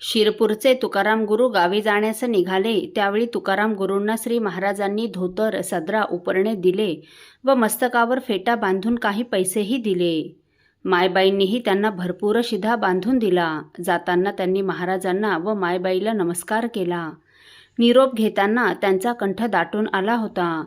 शिरपूरचे तुकाराम गुरु गावी जाण्यास निघाले त्यावेळी तुकाराम गुरूंना श्री महाराजांनी धोतर सदरा उपरणे दिले व मस्तकावर फेटा बांधून काही पैसेही दिले. मायबाईंनीही त्यांना भरपूर शिधा बांधून दिला. जाताना त्यांनी महाराजांना व मायबाईला नमस्कार केला. निरोप घेताना त्यांचा कंठ दाटून आला होता.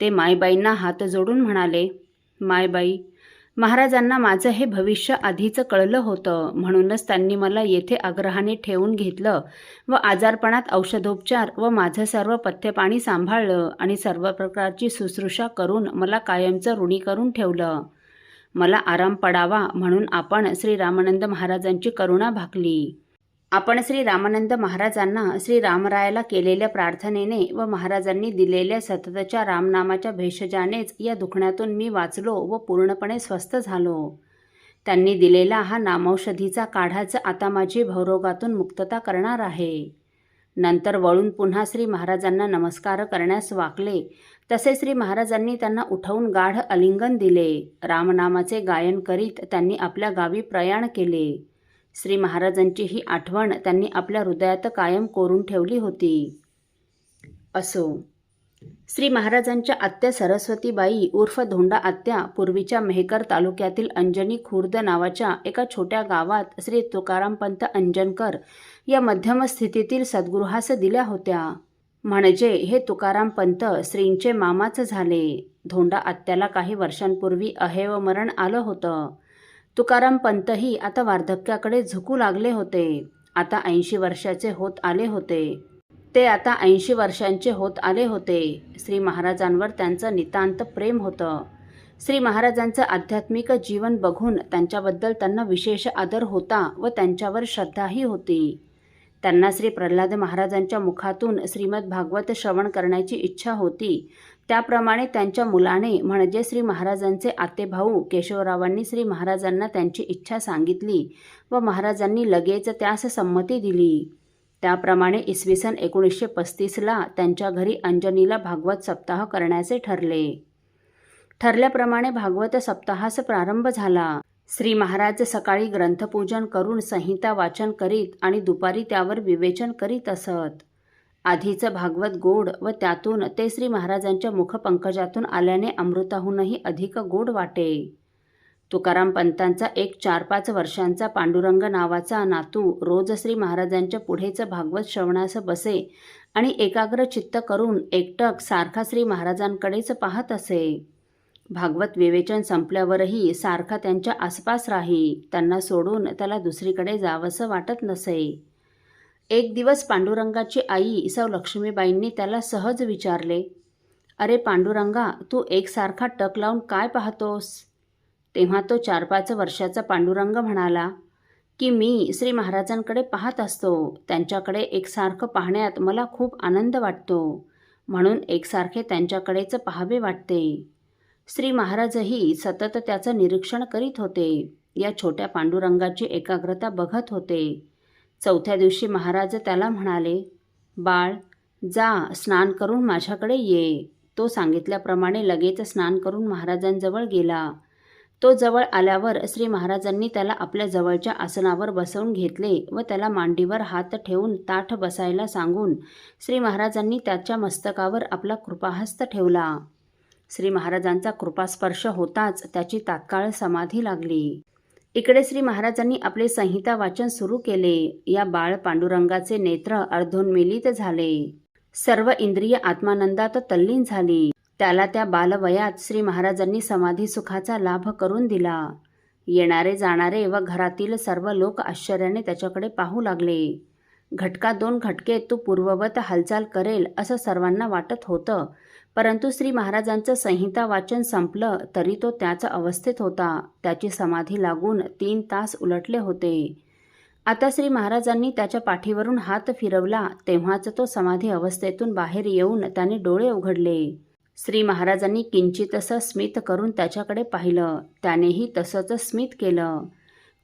ते मायबाईंना हात जोडून म्हणाले मायबाई महाराजांना माझं हे भविष्य आधीचं कळलं होतं. म्हणूनच त्यांनी मला येथे आग्रहाने ठेवून घेतलं व आजारपणात औषधोपचार व माझं सर्व पथ्यपाणी सांभाळलं आणि सर्व प्रकारची शुश्रूषा करून मला कायमचं ऋणी करून ठेवलं. मला आराम पडावा म्हणून आपण श्री रामानंद महाराजांची करुणा भाकली. आपण श्री रामानंद महाराजांना श्री रामरायाला केलेल्या प्रार्थनेने व महाराजांनी दिलेल्या सततच्या रामनामाच्या भेषजानेच या दुखण्यातून मी वाचलो व पूर्णपणे स्वस्थ झालो. त्यांनी दिलेला हा नामौषधीचा काढाच आता माझी भवरोगातून मुक्तता करणार आहे. नंतर वळून पुन्हा श्री महाराजांना नमस्कार करण्यास वाकले. तसे श्री महाराजांनी त्यांना उठवून गाढ आलिंगन दिले. रामनामाचे गायन करीत त्यांनी आपल्या गावी प्रयाण केले. श्री महाराजांची ही आठवण त्यांनी आपल्या हृदयात कायम कोरून ठेवली होती. असो श्री महाराजांच्या आत्या सरस्वतीबाई उर्फ धोंडा आत्या पूर्वीच्या मेहकर तालुक्यातील अंजनी खुर्द नावाच्या एका छोट्या गावात श्री तुकारामपंत अंजनकर या मध्यम स्थितीतील सद्गृहास दिल्या होत्या. म्हणजे हे तुकारामपंत श्रींचे मामाच झाले. धोंडा आत्याला काही वर्षांपूर्वी अहेवमरण आलं होतं. तुकाराम पंतही आता वार्धक्याकडे झुकू लागले होते. आता ऐंशी वर्षाचे होत आले होते. ते आता ऐंशी वर्षांचे होत आले होते. श्री महाराजांवर त्यांचं नितांत प्रेम होतं. श्री महाराजांचं आध्यात्मिक जीवन बघून त्यांच्याबद्दल त्यांना विशेष आदर होता व त्यांच्यावर श्रद्धाही होती. त्यांना श्री प्रल्हाद महाराजांच्या मुखातून श्रीमद भागवत श्रवण करण्याची इच्छा होती. त्याप्रमाणे त्यांच्या मुलाने म्हणजे श्री महाराजांचे आतेभाऊ केशवरावांनी श्री महाराजांना त्यांची इच्छा सांगितली व महाराजांनी लगेच त्यास संमती दिली. त्याप्रमाणे इसवी सन एकोणीसशे पस्तीसला त्यांच्या घरी अंजनीला भागवत सप्ताह करण्याचे ठरले. ठरल्याप्रमाणे भागवत सप्ताहास प्रारंभ झाला. श्री महाराज सकाळी ग्रंथपूजन करून संहिता वाचन करीत आणि दुपारी त्यावर विवेचन करीत असत. आधीचं भागवत गोड व त्यातून ते श्री महाराजांच्या मुखपंकजातून आल्याने अमृताहूनही अधिक गोड वाटे. तुकाराम पंतांचा एक चार पाच वर्षांचा पांडुरंग नावाचा नातू रोज श्री महाराजांच्या पुढेचं भागवत श्रवणास बसे आणि एकाग्र चित्त करून एकटक सारखा श्री महाराजांकडेच पाहत असे. भागवत विवेचन संपल्यावरही सारखा त्यांच्या आसपास राही त्यांना सोडून त्याला दुसरीकडे जावंसं वाटत नसे. एक दिवस पांडुरंगाची आई सौ लक्ष्मीबाईंनी त्याला सहज विचारले अरे पांडुरंगा तू एकसारखा टक लावून काय पाहतोस? तेव्हा तो चार पाच वर्षाचा पांडुरंग म्हणाला की मी श्री महाराजांकडे पाहत असतो. त्यांच्याकडे एकसारखं पाहण्यात मला खूप आनंद वाटतो. म्हणून एकसारखे त्यांच्याकडेच पाहावे वाटते. श्री महाराजही सतत त्याचं निरीक्षण करीत होते. या छोट्या पांडुरंगाची एकाग्रता बघत होते. चौथ्या दिवशी महाराज त्याला म्हणाले बाळ जा स्नान करून माझ्याकडे ये. तो सांगितल्याप्रमाणे लगेच स्नान करून महाराजांजवळ गेला. तो जवळ आल्यावर श्री महाराजांनी त्याला आपल्या जवळच्या आसनावर बसवून घेतले व त्याला मांडीवर हात ठेवून ताठ बसायला सांगून श्री महाराजांनी त्याच्या मस्तकावर आपला कृपाहस्त ठेवला. श्री महाराजांचा कृपास्पर्श होताच त्याची तात्काळ समाधी लागली. इकडे श्री महाराजांनी आपले संहिता वाचन सुरू केले. या बाळ पांडुरंगाचे नेत्र अर्धोन्मिलित झाले. सर्व इंद्रिय आत्मानंदात तल्लीन झाली. त्याला त्या बालवयात श्री महाराजांनी समाधी सुखाचा लाभ करून दिला. येणारे जाणारे व घरातील सर्व लोक आश्चर्याने त्याच्याकडे पाहू लागले. घटका दोन घटके तू पूर्ववत हालचाल करेल असं सर्वांना वाटत होतं. परंतु श्री महाराजांचं संहिता वाचन संपलं तरी तो त्याच अवस्थेत होता. त्याची समाधी लागून तीन तास उलटले होते. आता श्री महाराजांनी त्याच्या पाठीवरून हात फिरवला तेव्हाच तो समाधी अवस्थेतून बाहेर येऊन त्याने डोळे उघडले. श्री महाराजांनी किंचित असं स्मित करून त्याच्याकडे पाहिलं. त्यानेही तसंच स्मित केलं.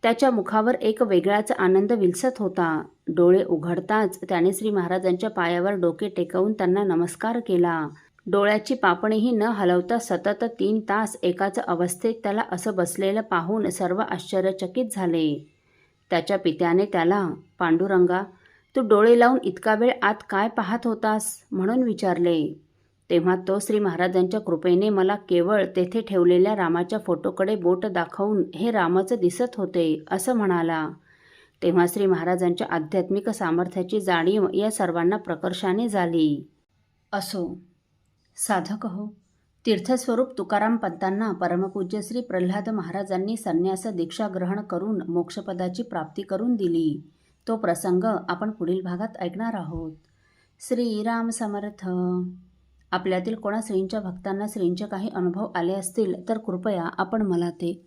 त्याच्या मुखावर एक वेगळाच आनंद विलसत होता. डोळे उघडताच त्याने श्री महाराजांच्या पायावर डोके टेकवून त्यांना नमस्कार केला. डोळ्याची पापणीही न हलवता सतत तीन तास एकाच अवस्थेत त्याला असं बसलेलं पाहून सर्व आश्चर्यचकित झाले. त्याच्या पित्याने त्याला पांडुरंगा तू डोळे लावून इतका वेळ आत काय पाहत होतास? म्हणून विचारले. तेव्हा तो श्री महाराजांच्या कृपेने मला केवळ तेथे ठेवलेल्या रामाच्या फोटोकडे बोट दाखवून हे रामाचं दिसत होते असं म्हणाला. तेव्हा श्री महाराजांच्या आध्यात्मिक सामर्थ्याची जाणीव या सर्वांना प्रकर्षाने झाली. असो साधक हो. तीर्थस्वरूप तुकाराम पंतांना परमपूज्य श्री प्रल्हाद महाराजांनी संन्यास दीक्षा ग्रहण करून मोक्षपदाची प्राप्ती करून दिली. तो प्रसंग आपण पुढील भागात ऐकणार आहोत. श्रीराम समर्थ. आपल्यातील कोणा श्रींच्या भक्तांना श्रींचे काही अनुभव आले असतील तर कृपया आपण मला ते